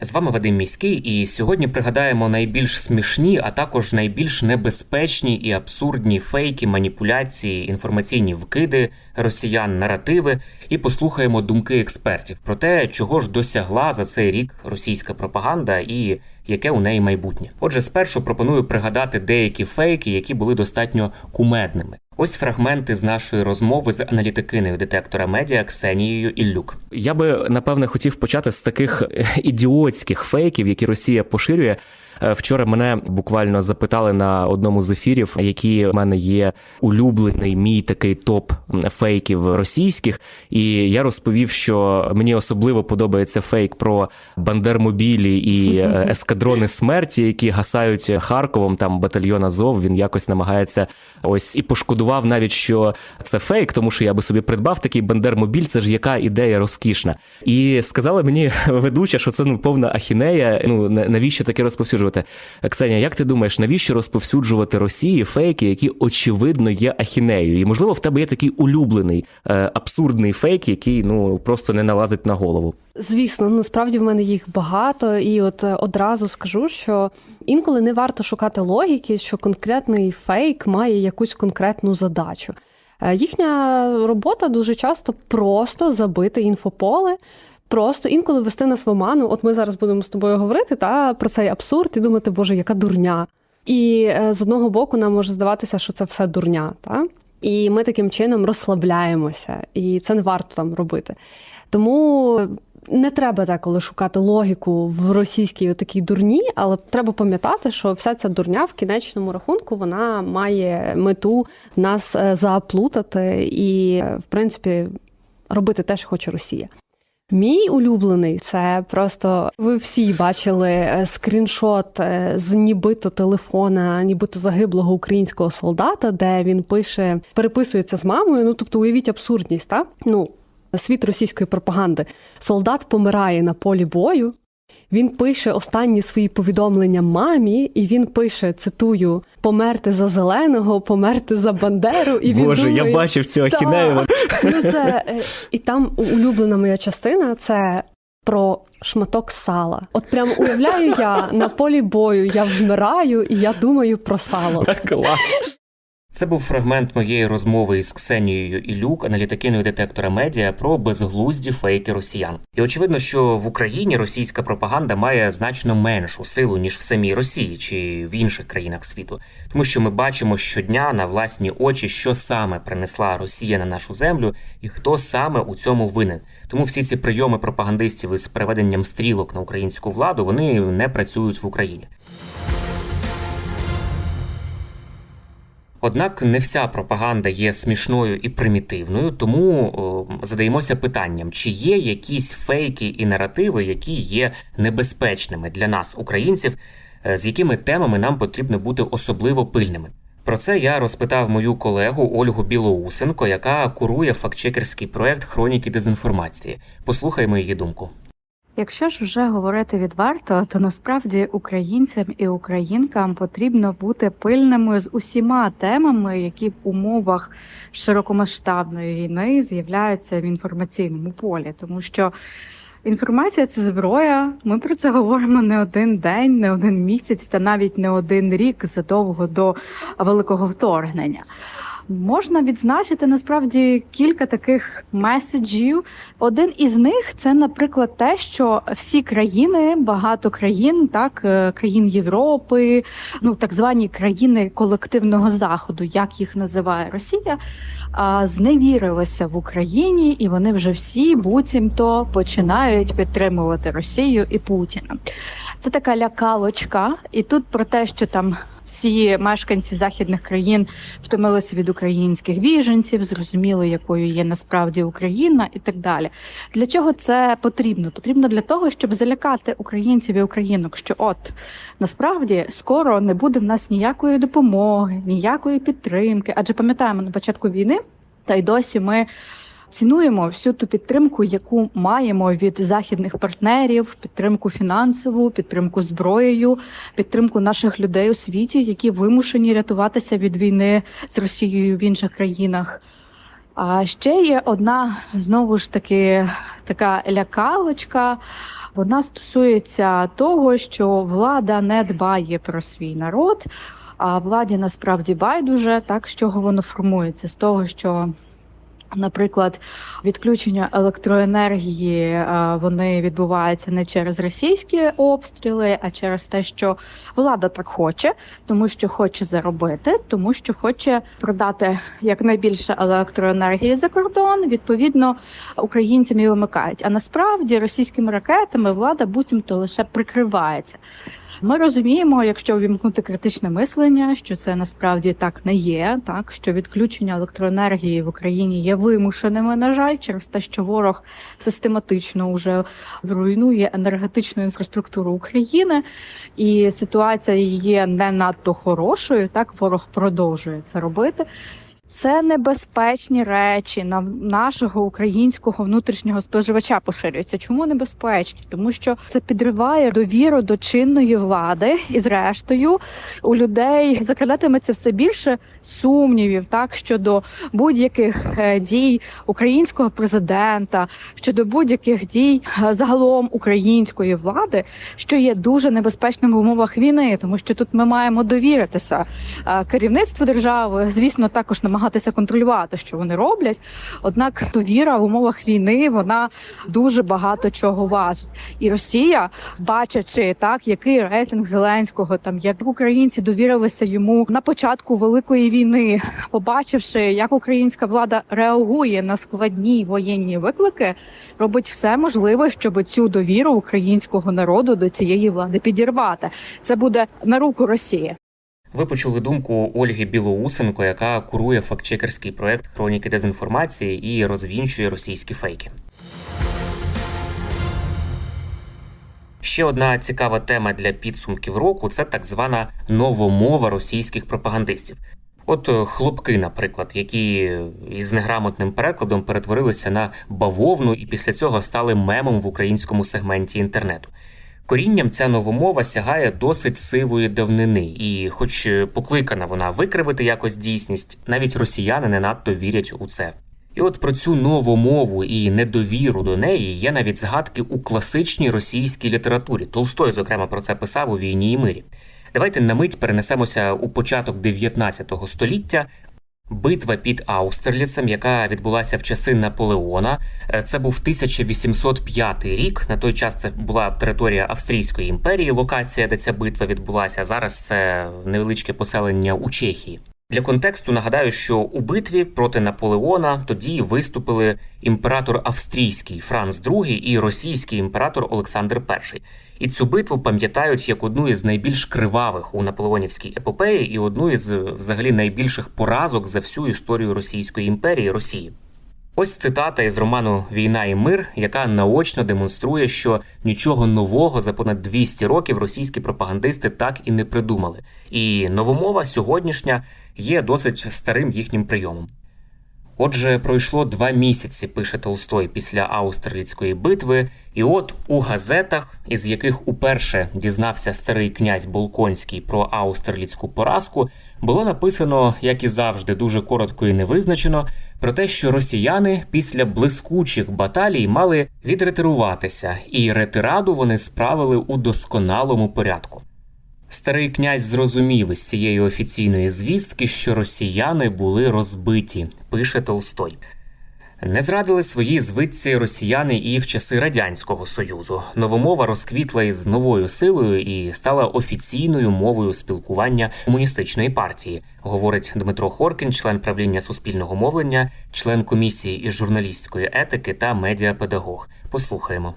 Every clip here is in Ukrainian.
З вами Вадим Міський, і сьогодні пригадаємо найбільш смішні, а також найбільш небезпечні і абсурдні фейки, маніпуляції, інформаційні вкиди росіян, наративи, і послухаємо думки експертів про те, чого ж досягла за цей рік російська пропаганда і яке у неї майбутнє. Отже, спершу пропоную пригадати деякі фейки, які були достатньо кумедними. Ось фрагменти з нашої розмови з аналітикиною детектора медіа Ксенією Іллюк. Я би напевне хотів почати з таких е, ідіотських фейків, які Росія поширює. Е, Вчора мене буквально запитали на одному з ефірів, які в мене є улюблений мій такий топ фейків російських. І я розповів, що мені особливо подобається фейк про бандермобілі і е, ескадрони смерті, які гасають Харковом. Там батальйон Азов. Він якось намагається ось і пошкодував навіть, що це фейк, тому що я би собі придбав такий бандермобіль. Це ж яка ідея розкішна. І сказала мені ведуча, що це ну повна ахінея. Ну навіщо таке розповсюджувати? Ксенія, як ти думаєш, навіщо розповсюджувати Росії фейки, які очевидно є ахінеєю? І можливо, в тебе є такий улюблений е, абсурдний фейк, який ну просто не налазить на голову. Звісно, насправді в мене їх багато, і от е, одразу скажу, що інколи не варто шукати логіки, що конкретний фейк має якусь конкретну задачу. Е, Їхня робота дуже часто просто забити інфополе. Просто інколи вести нас в оману. От ми зараз будемо з тобою говорити та про цей абсурд і думати, боже, яка дурня. І е, з одного боку нам може здаватися, що це все дурня, та? і ми таким чином розслабляємося, і це не варто там робити. Тому не треба деколи шукати логіку в російській такій дурні, але треба пам'ятати, що вся ця дурня в кінечному рахунку вона має мету нас е, заплутати і, е, в принципі, робити те, що хоче Росія. Мій улюблений це просто ви всі бачили е, скріншот е, з нібито телефона, нібито загиблого українського солдата, де він пише, переписується з мамою. Ну тобто, уявіть абсурдність, так? Ну світ російської пропаганди. Солдат помирає на полі бою. Він пише останні свої повідомлення мамі, і він пише: цитую: померти за зеленого, померти за бандеру. І він Боже, думає, я бачив цю «Та, ахінею. Ну, це, е, і там улюблена моя частина це про шматок сала. От прям уявляю я на полі бою, я вмираю і я думаю про сало. Клас. Це був фрагмент моєї розмови із Ксенією Ілюк, аналітикиною детектора медіа, про безглузді фейки росіян. І очевидно, що в Україні російська пропаганда має значно меншу силу ніж в самій Росії чи в інших країнах світу, тому що ми бачимо щодня на власні очі, що саме принесла Росія на нашу землю, і хто саме у цьому винен. Тому всі ці прийоми пропагандистів із переведенням стрілок на українську владу вони не працюють в Україні. Однак не вся пропаганда є смішною і примітивною, тому задаємося питанням, чи є якісь фейки і наративи, які є небезпечними для нас, українців, е, з якими темами нам потрібно бути особливо пильними. Про це я розпитав мою колегу Ольгу Білоусенко, яка курує фактчекерський проект Хроніки дезінформації. Послухаймо її думку. Якщо ж вже говорити відверто, то насправді українцям і українкам потрібно бути пильними з усіма темами, які в умовах широкомасштабної війни з'являються в інформаційному полі, тому що інформація це зброя. Ми про це говоримо не один день, не один місяць, та навіть не один рік задовго до великого вторгнення. Можна відзначити насправді кілька таких меседжів. Один із них це, наприклад, те, що всі країни, багато країн, так е, країн Європи, ну так звані країни колективного заходу, як їх називає Росія, зневірилися в Україні, і вони вже всі буцімто починають підтримувати Росію і Путіна. Це така лякалочка, і тут про те, що там всі мешканці західних країн втомилися від українських біженців, зрозуміли, якою є насправді Україна, і так далі. Для чого це потрібно? Потрібно для того, щоб залякати українців і українок, що от насправді скоро не буде в нас ніякої допомоги, ніякої підтримки. Адже пам'ятаємо на початку війни, та й досі ми. Цінуємо всю ту підтримку, яку маємо від західних партнерів, підтримку фінансову, підтримку зброєю, підтримку наших людей у світі, які вимушені рятуватися від війни з Росією в інших країнах. А ще є одна знову ж таки така лякалочка. Вона стосується того, що влада не дбає про свій народ, а владі насправді байдуже так, з чого воно формується, з того, що Наприклад, відключення електроенергії е, вони відбуваються не через російські обстріли, а через те, що влада так хоче, тому що хоче заробити, тому що хоче продати якнайбільше електроенергії за кордон. Відповідно, українцям і вимикають. А насправді російськими ракетами влада буцімто лише прикривається. Ми розуміємо, якщо увімкнути критичне мислення, що це насправді так не є, так що відключення електроенергії в Україні є вимушеними, на жаль, через те, що ворог систематично вже руйнує енергетичну інфраструктуру України, і ситуація є не надто хорошою. Так ворог продовжує це робити. Це небезпечні речі на нашого українського внутрішнього споживача поширюються. Чому небезпечні? Тому що це підриває довіру до чинної влади, і зрештою у людей закрадатиметься все більше сумнівів, так щодо будь-яких е, дій українського президента, щодо будь-яких дій е, загалом української влади, що є дуже небезпечним в умовах війни, тому що тут ми маємо довіритися Е, керівництву держави, звісно, також намагатися контролювати, що вони роблять. Однак довіра в умовах війни вона дуже багато чого важить. І Росія, бачачи так, який рейтинг Зеленського, там як українці довірилися йому на початку великої війни, побачивши, як українська влада реагує на складні воєнні виклики, робить все можливе, щоб цю довіру українського народу до цієї влади підірвати. Це буде на руку Росії. Ви почули думку Ольги Білоусенко, яка курує фактчекерський проект хроніки дезінформації і розвінчує російські фейки. Ще одна цікава тема для підсумків року це так звана новомова російських пропагандистів. От е, хлопки, наприклад, які із неграмотним перекладом перетворилися на бавовну і після цього стали мемом в українському сегменті інтернету. Корінням ця новомова сягає досить сивої давнини, і, хоч е, покликана вона викривити якось дійсність, навіть росіяни не надто вірять у це. І от про цю нову мову і недовіру до неї є навіть згадки у класичній російській літературі. Толстой, зокрема, про це писав у війні і мирі. Давайте на мить перенесемося у початок 19 століття. Битва під Аустерліцем, яка відбулася в часи Наполеона, Е, це був 1805 рік. На той час це була територія Австрійської імперії, локація, де ця битва відбулася. Зараз це невеличке поселення у Чехії. Для контексту нагадаю, що у битві проти Наполеона тоді виступили імператор австрійський Франц II і російський імператор Олександр І. І цю битву пам'ятають як одну із найбільш кривавих у наполеонівській епопеї і одну із взагалі найбільших поразок за всю історію Російської імперії Росії. Ось цитата із роману Війна і мир, яка наочно демонструє, що нічого нового за понад 200 років російські пропагандисти так і не придумали. І новомова сьогоднішня є досить старим їхнім прийомом. Отже, пройшло два місяці, пише Толстой після Аустерліцької битви, і от у газетах, із яких уперше дізнався старий князь Болконський про Аустерліцьку поразку, було написано, як і завжди, дуже коротко і невизначено, про те, що росіяни після блискучих баталій мали відретируватися, і ретираду вони справили у досконалому порядку. Старий князь зрозумів із цієї офіційної звістки, що росіяни були розбиті, пише Толстой. Не зрадили свої звитці росіяни і в часи радянського союзу. Новомова розквітла із новою силою і стала офіційною мовою спілкування комуністичної партії, говорить Дмитро Хоркін, член правління суспільного мовлення, член комісії із журналістської етики та медіапедагог. Послухаємо.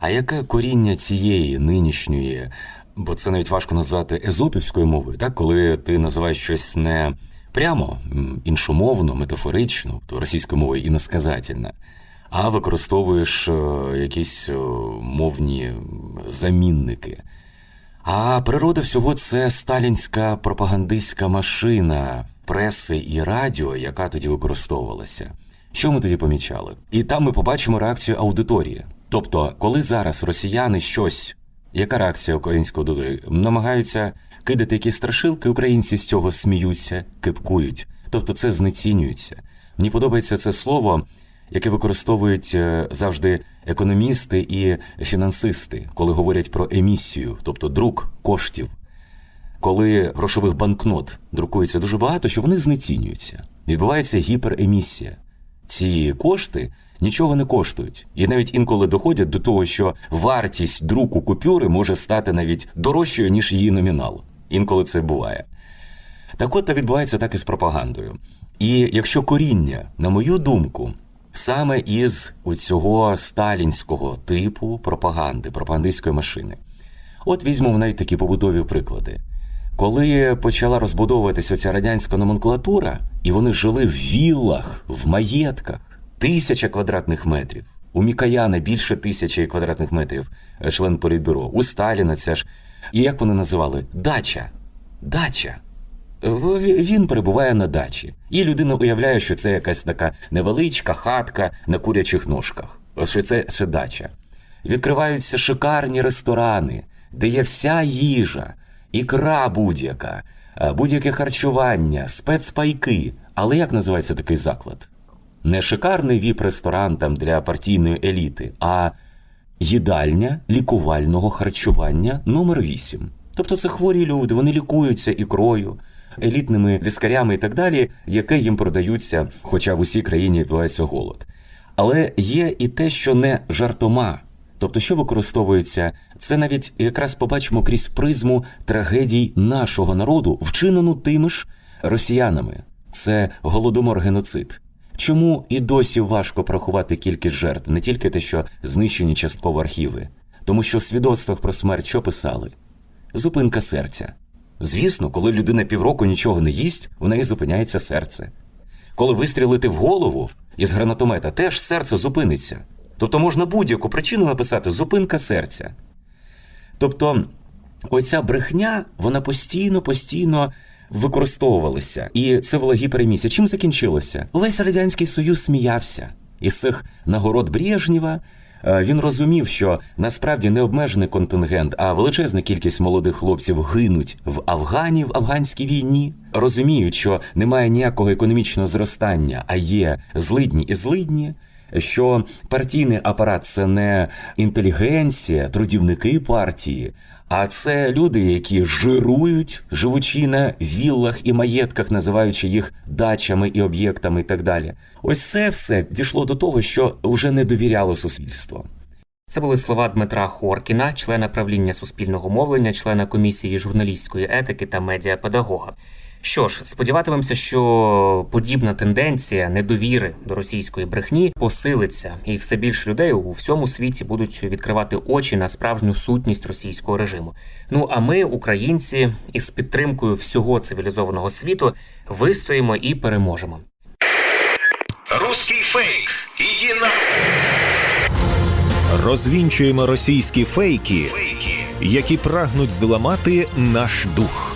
А яке коріння цієї нинішньої бо це навіть важко назвати езопівською мовою, так коли ти називаєш щось не прямо іншомовно, метафорично, то російською мовою іносказательно, а використовуєш е, якісь е, мовні замінники. А природа всього це сталінська пропагандистська машина преси і радіо, яка тоді використовувалася. Що ми тоді помічали? І там ми побачимо реакцію аудиторії. Тобто, коли зараз росіяни щось, яка реакція української аудиторії, намагаються кидати якісь страшилки, українці з цього сміються, кипкують. Тобто це знецінюється. Мені подобається це слово, яке використовують е, завжди економісти і фінансисти, коли говорять про емісію, тобто друк коштів. Коли грошових банкнот друкується дуже багато, що вони знецінюються. Відбувається гіперемісія. Ці кошти нічого не коштують. І навіть інколи доходять до того, що вартість друку купюри може стати навіть дорожчою, ніж її номінал. Інколи це буває. Так от та відбувається так і з пропагандою. І якщо коріння, на мою думку, саме із цього сталінського типу пропаганди, пропагандистської машини. От візьмемо навіть такі побутові приклади. Коли почала розбудовуватися оця радянська номенклатура, і вони жили в віллах, в маєтках, тисяча квадратних метрів. У Мікаяна більше тисячі квадратних метрів, е, член політбюро. У Сталіна це ж. І як вони називали? Дача. Дача. Він перебуває на дачі, і людина уявляє, що це якась така невеличка хатка на курячих ножках. Що це, це дача. Відкриваються шикарні ресторани, де є вся їжа, ікра будь-яка, е, будь-яке харчування, спецпайки. Але як називається такий заклад? Не шикарний віп-ресторан там для партійної еліти, а їдальня лікувального харчування номер 8 Тобто це хворі люди, вони лікуються ікрою, елітними ліскарями і так далі, яке їм продаються, хоча в усій країні відбувається голод. Але є і те, що не жартома. Тобто, що використовується, це навіть якраз побачимо крізь призму трагедій нашого народу, вчинену тими ж росіянами. Це голодомор геноцид. Чому і досі важко порахувати кількість жертв, не тільки те, що знищені частково архіви, тому що в свідоцтвах про смерть що писали? Зупинка серця. Звісно, коли людина півроку нічого не їсть, у неї зупиняється серце. Коли вистрілити в голову із гранатомета, теж серце зупиниться. Тобто можна будь-яку причину написати зупинка серця. Тобто, оця брехня, вона постійно, постійно використовувалася. І це була гіперемісія. Чим закінчилося? Увесь Радянський Союз сміявся. Із цих нагород Брежнєва е, він розумів, що насправді не обмежений контингент, а величезна кількість молодих хлопців гинуть в Афгані в афганській війні. Розуміють, що немає ніякого економічного зростання, а є злидні і злидні. Що партійний апарат це не інтелігенція, трудівники партії, а це люди, які жирують, живучи на віллах і маєтках, називаючи їх дачами і об'єктами, і так далі. Ось це все дійшло до того, що вже не довіряло суспільство. Це були слова Дмитра Хоркіна, члена правління суспільного мовлення, члена комісії журналістської етики та медіапедагога. Що ж, сподіватимемося, що подібна тенденція недовіри до російської брехні посилиться, і все більше людей у всьому світі будуть відкривати очі на справжню сутність російського режиму. Ну а ми, українці, із підтримкою всього цивілізованого світу, вистоїмо і переможемо. Русский фейк. Иди на Розвінчуємо російські фейки, фейки. які прагнуть зламати наш дух.